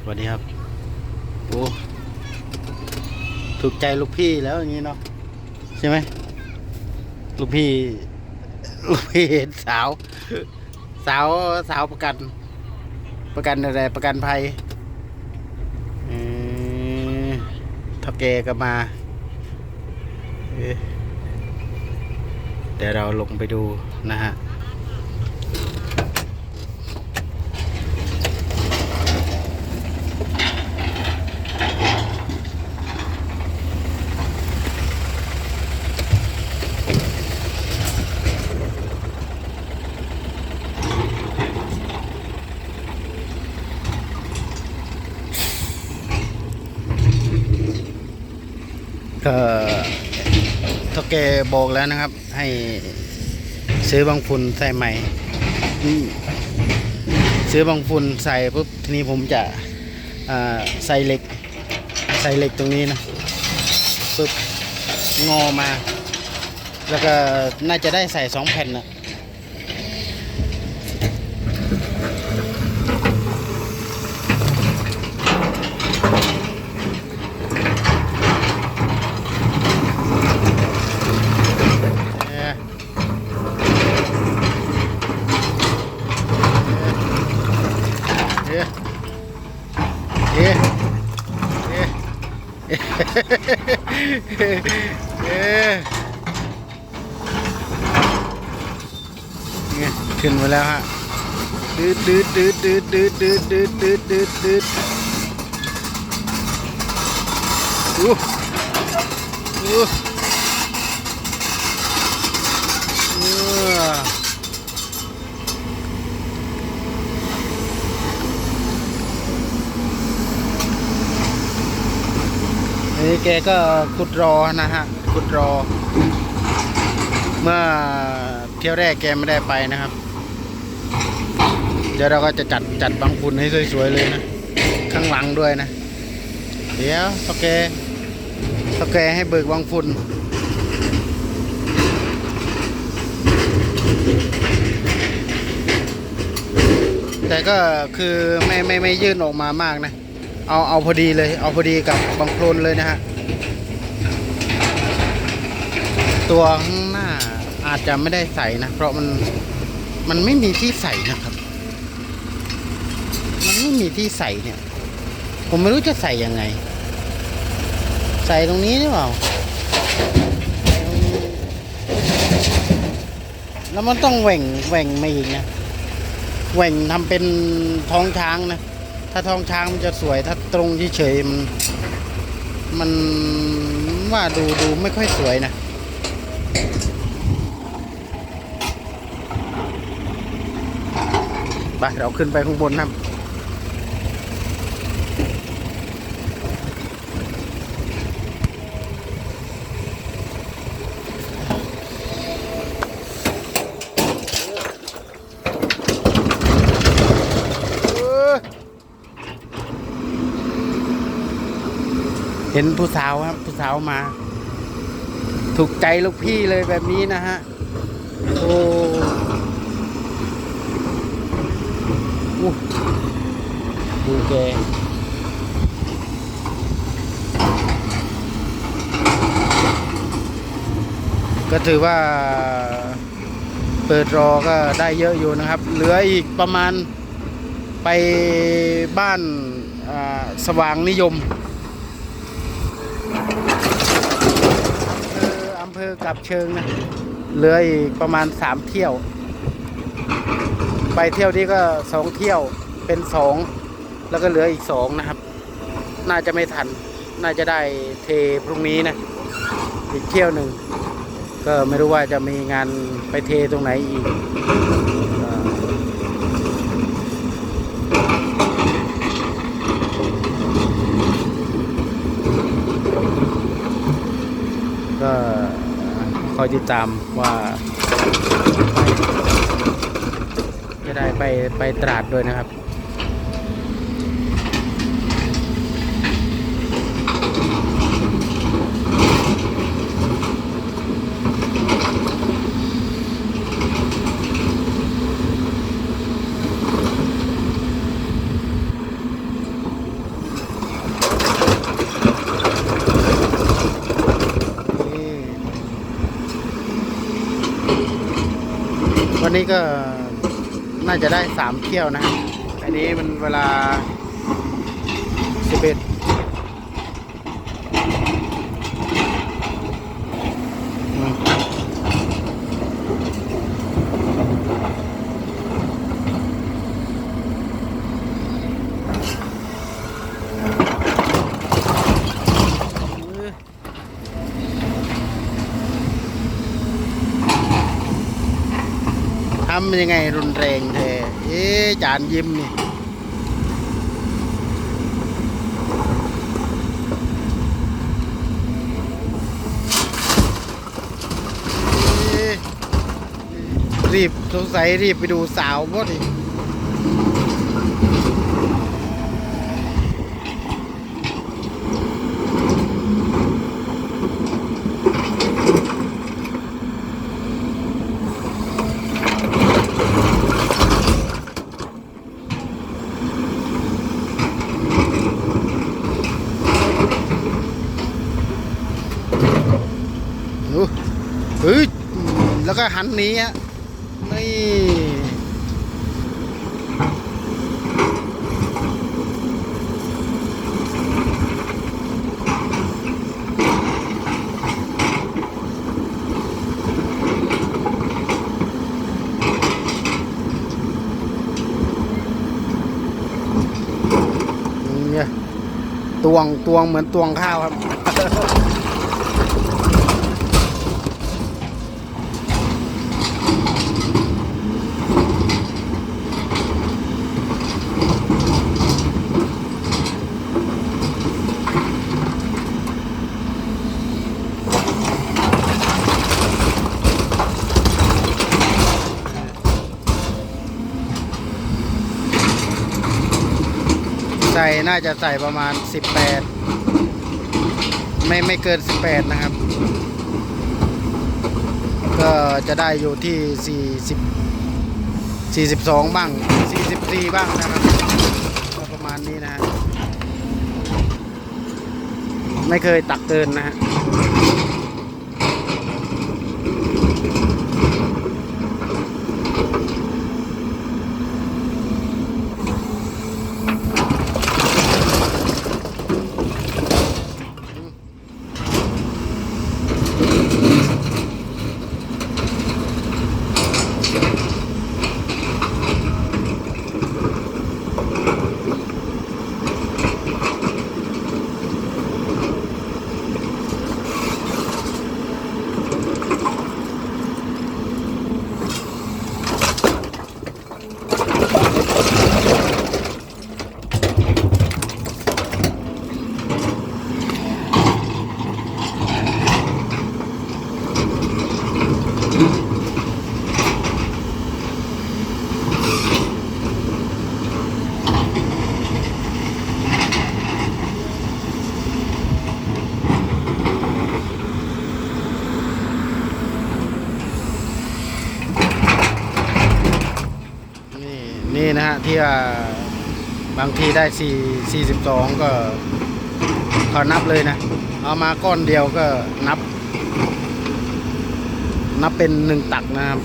สวัสดีครับ โอ้ ถูกใจลูกพี่แล้วอย่างนี้เนาะ ใช่ไหม ลูกพี่ ลูกพี่เห็นสาว สาวสาวประกัน ประกันอะไร ประกันภัยเออเท่าแกก็มา เดี๋ยวเราลงไปดูนะฮะ ก็ท่าแกบอกแล้วนะครับ ให้ซื้อบางฝุ่นใส่ใหม่ ซื้อบางฝุ่นใส่ปุ๊บทีนี้ผมจะใส่เหล็ก ใส่เหล็กตรงนี้นะปุ๊บงอมา แล้วก็น่าจะได้ใส่สองแผ่นนะเอ๊ะเอ๊ะเอ๊ะเอ๊ะเอ๊ะเนี่ย ขึ้นมาแล้วฮะดืดดืดดืดดืดดืดดืดดืดดืดดืดดืดอู้อู้เออ นี่แกก็ขุดรอนะฮะขุดรอ เมื่อเที่ยวแรกแกไม่ได้ไปนะครับ เดี๋ยวเราก็จะจัดจัดบางคุณให้สวยๆเลยนะ ข้างหลังด้วยนะ เดี๋ยวโอเคโอเคให้เบิกบางฝุ่นแต่ก็คือไม่ไม่ไม่ยื่นออกมามากนะ เอาเอาพอดีเลย เอาพอดีกับบางโคลนเลยนะฮะ ตัวข้างหน้าอาจจะไม่ได้ใส่นะ เพราะมันมันไม่มีที่ใส่นะครับ มันไม่มีที่ใส่เนี่ย ผมไม่รู้จะใส่ยังไง ใส่ตรงนี้หรือเปล่า แล้วมันต้องแหว่งแหว่งมาอีกนะแหว่งทำเป็นท้องช้างนะ ถ้าท้องช้างมันจะสวยถ้าตรงเฉยๆมันมันว่าดูดูไม่ค่อยสวยนะไปเราขึ้นไปข้างบนนะบ เห็นผู้สาวครับผู้สาวมา ถูกใจลูกพี่เลยแบบนี้นะฮะ โอ้ดูแกก็ถือว่าเปิดรอก็ได้เยอะอยู่นะครับ เหลืออีกประมาณไปบ้านสว่างนิยม กับเชิงนะเหลืออีกประมาณสามเที่ยว ไปเที่ยวนี้ก็สองเที่ยวเป็นสองแล้วก็เหลืออีกสองนะครับ น่าจะไม่ทัน น่าจะได้เทพรุ่งนี้นะอีกเที่ยวหนึ่งก็ไม่รู้ว่าจะมีงานไปเทตรงไหนอีกคอย ติดตามว่าจะได้ไปไปตราดด้วยนะครับ ก วันนี้ก็น่าจะได้สามเที่ยวนะอันนี้มันเวลาสิบเอ็ดำยังไงรุนแรงแท้เอ๊จานยิ้มนี่รีบสงสัยรีบไปดูสาวบ่ดิเฮ้ยันนี้นี่เนี่ยตวงตวงเหมือนตวงข้าวครับ ใส่น่าจะใส่ประมาณ 18 ไม่ไม่เกิน 18 นะครับ ก็จะได้อยู่ที่ 40 42 บ้าง 44 บ้างนะครับก็ประมาณนี้นะฮะไม่เคยตักเกินนะฮะ นี่นี่นะฮะ ที่ว่าบางทีได้สี่สิบสองก็เขานับเลยนะ เอามาก้อนเดียวก็นับ นับเป็นหนึ่งตักนะครับ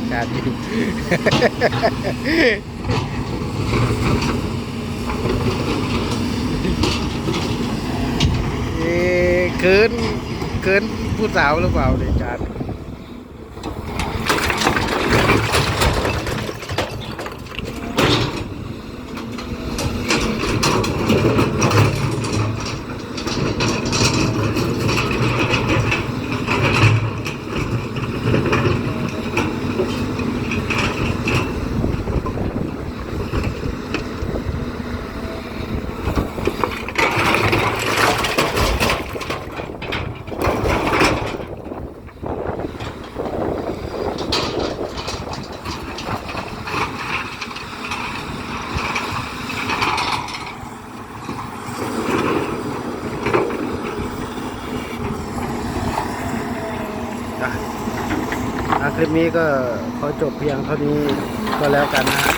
อาจารย์ยิ้มเอ๊ะเกินเกินผู้สาวหรือเปล่าเนี่ยอาจารย์ ค ลิปนี้ก็ขอจบเพียงเท่านี้ก็แล้วกันนะฮะ